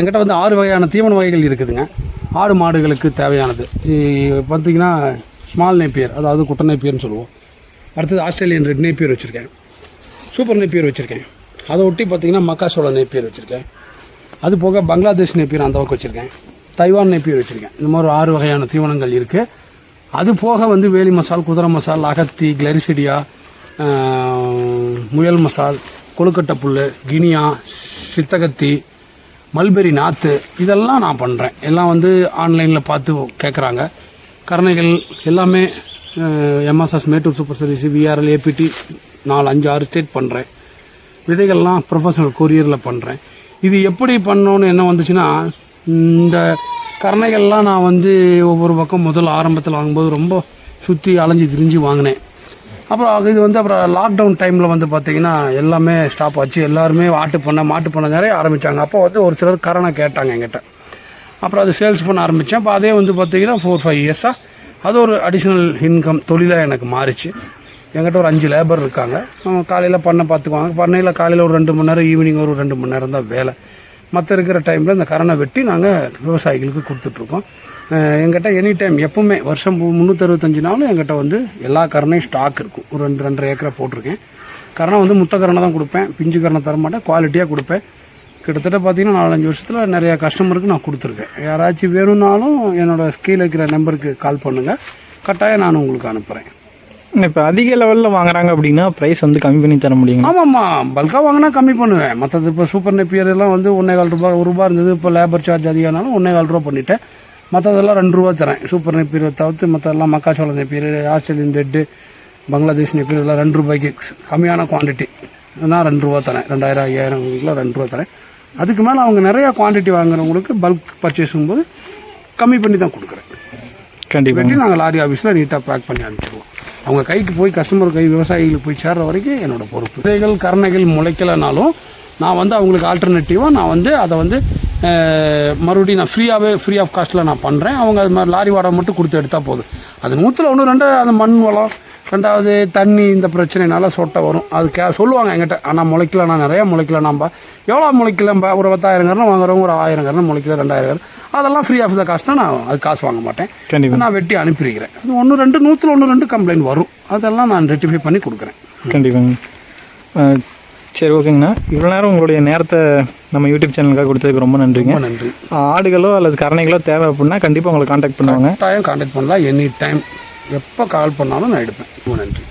எங்கிட்ட வந்து ஆறு வகையான தீவன வகைகள் இருக்குதுங்க. ஆடு மாடுகளுக்கு தேவையானது. பார்த்தீங்கன்னா ஸ்மால் நேப்பியர் அதாவது குட்டை நேப்பியர்னு சொல்லுவோம். அடுத்தது ஆஸ்திரேலியன் ரெட் நேப்பியர் வச்சுருக்கேன். சூப்பர் நேப்பியர் வச்சுருக்கேன். அதை ஒட்டி பார்த்தீங்கன்னா மக்காசோள நேப்பியர் வச்சுருக்கேன். அது போக பங்களாதேஷ் நேப்பியர் அந்த பக்கம் வச்சுருக்கேன். தைவான் நேப்பியர் வச்சுருக்கேன். இந்த மாதிரி ஆறு வகையான தீவனங்கள் இருக்குது அது போக வந்து வேலி மசால் குதிரை மசால் அகத்தி கிளரிசிடியா முயல் மசால் கொழுக்கட்டை புல் கினியா சித்தகத்தி மல்பெரி நாற்று இதெல்லாம் நான் பண்ணுறேன் எல்லாம் வந்து ஆன்லைனில் பார்த்து கேட்குறாங்க கரணைகள் எல்லாமே MSS Mettur super service VRL ABD நாலு அஞ்சு ஆறு ஸ்டேட் பண்ணுறேன் விதைகள்லாம் ப்ரொஃபஷனல் கொரியரில் பண்ணுறேன் இது எப்படி பண்ணோன்னு என்ன வந்துச்சுன்னா இந்த கரணைகள்லாம் நான் வந்து ஒவ்வொரு பக்கம் முதல் ஆரம்பத்தில் வாங்கும்போது ரொம்ப சுற்றி அலைஞ்சு திரிஞ்சு வாங்கினேன். அப்புறம் அது இது வந்து அப்புறம் லாக்டவுன் டைமில் வந்து பார்த்தீங்கன்னா எல்லாமே ஸ்டாப் ஆச்சு. எல்லாருமே ஆட்டு பண்ண மாட்டு பண்ண நிறைய ஆரம்பித்தாங்க அப்போ வந்து ஒரு சிலர் கரணை கேட்டாங்க என்கிட்ட. அப்புறம் அது சேல்ஸ் பண்ண ஆரம்பித்தேன் அப்போ அதே வந்து பார்த்தீங்கன்னா ஃபோர் ஃபைவ் இயர்ஸாக அது ஒரு அடிஷ்னல் இன்கம் தொழிலாக எனக்கு மாறிச்சு. என்கிட்ட ஒரு அஞ்சு லேபர் இருக்காங்க. காலையில் பண்ணை பார்த்துக்குவாங்க. பண்ணையில் காலையில் ஒரு ரெண்டு மணி நேரம் ஈவினிங் ஒரு ரெண்டு மணி நேரம் தான் வேலை. மற்ற இருக்கிற டைமில் இந்த கரணை வெட்டி நாங்கள் விவசாயிகளுக்கு கொடுத்துட்ருக்கோம். எங்கிட்ட எனி டைம் எப்பவுமே வருஷம் முந்நூற்றறுபத்தஞ்சு நாளும் எங்கிட்ட வந்து எல்லா கரணையும் ஸ்டாக் இருக்கும். ஒரு ரெண்டு ரெண்டரை ஏக்கரை போட்டிருக்கேன். கரணை வந்து முத்த கரணை தான் கொடுப்பேன். பிஞ்சு கரணை தரமாட்டேன் குவாலிட்டியாக கொடுப்பேன். கிட்டத்தட்ட பார்த்தீங்கன்னா நாலஞ்சு வருஷத்தில் நிறையா கஸ்டமருக்கு நான் கொடுத்துருக்கேன். யாராச்சும் வேணும்னாலும் என்னோட கீழே இருக்கிற நம்பருக்கு கால் பண்ணுங்கள் கட்டாயம் நான் உங்களுக்கு அனுப்புகிறேன் இப்போ அதிக லெவலில் வாங்குறாங்க அப்படின்னா ப்ரைஸ் வந்து கம்மி பண்ணி தர முடியுங்களா? ஆமாம்மா. பல்காக வாங்கினா கம்மி பண்ணுவேன். மற்றது இப்போ சூப்பர் நெப்பியர் எல்லாம் வந்து ஒன்றே கால் ரூபா ஒரு ரூபா இருந்தது. இப்போ லேபர் சார்ஜ் அதிகம்னாலும் ஒன்றே கால் ரூபா பண்ணிட்டேன். மற்றதெல்லாம் ரெண்டு ரூபா தரேன். சூப்பர் நெப்பியரை தவிர்த்து மற்றெல்லாம் மக்காச்சோள Napier Australian red Bangladesh Napier இதெல்லாம் ரெண்டு ரூபாய்க்கு கம்மியான குவான்டிட்டி நான் ரெண்டு ரூபா தரேன். ரெண்டாயிரம் ஐயாயிரம் ரெண்டு ரூபா தரேன். அதுக்கு மேலே அவங்க நிறையா குவான்டிட்டி வாங்குறவங்களுக்கு பல்க் பர்ச்சேஸும் போது கம்மி பண்ணி தான் கொடுக்குறேன். கண்டிப்பாக நாங்கள் லாரி ஆஃபீஸில் நீட்டாக பேக் பண்ணி அனுப்பிச்சிடுவோம் அவங்க கைக்கு போய் கஸ்டமர் கை விவசாயிகளுக்கு போய் சேர்ற வரைக்கும் என்னோடய பொறுப்பு. விதைகள் கருணைகள் முளைக்கலைனாலும் நான் வந்து அவங்களுக்கு ஆல்டர்னேட்டிவாக நான் வந்து அதை வந்து மறுபடியும் நான் ஃப்ரீயாகவே ஃப்ரீ ஆஃப் காஸ்ட்டில் நான் பண்ணுறேன் அவங்க அது மாதிரி லாரி வாடகை மட்டும் கொடுத்து எடுத்தால் போதும். அது நூற்றில் ஒன்று ரெண்டு அந்த மண் வளம் ரெண்டாவது தண்ணி இந்த பிரச்சனைனால சொட்டை வரும். அது கே சொல்லுவாங்க என்கிட்ட ஆனால் முளைக்கல நான் நிறையா முளைக்கல நம்ம எவ்வளோ முளைக்கலம்பா? ஒரு பத்தாயிரம் கரணம் வாங்குறவங்க ஒரு ஆயிரம் கரணம் முளைக்கல ரெண்டாயிரம் கரணம். அதெல்லாம் ஃப்ரீ ஆஃப் த காஸ்ட்டாக நான் அது காசு வாங்க மாட்டேன். கண்டிப்பாக நான் வெட்டி அனுப்பியிருக்கிறேன். அது ஒன்று ரெண்டு நூற்றில் ஒன்று ரெண்டு கம்ப்ளைண்ட் வரும். அதெல்லாம் நான் ரெட்டிஃபை பண்ணி கொடுக்குறேன். கண்டிப்பாங்க. சரி ஓகேங்கண்ணா. இவ்வளோ நேரம் உங்களுடைய நேரத்தை நம்ம யூடியூப் சேனலுக்காக கொடுத்ததுக்கு ரொம்ப நன்றிங்க. நன்றி. ஆடுகளோ அல்லது கரணைகளோ தேவை அப்படின்னா கண்டிப்பாக உங்களை காண்டாக்ட் பண்ணுவாங்க. டைம் கான்டாக்ட் பண்ணலாம் எனி டைம் எப்போ கால் பண்ணாலும் நான் எடுப்பேன். ரொம்ப நன்றி.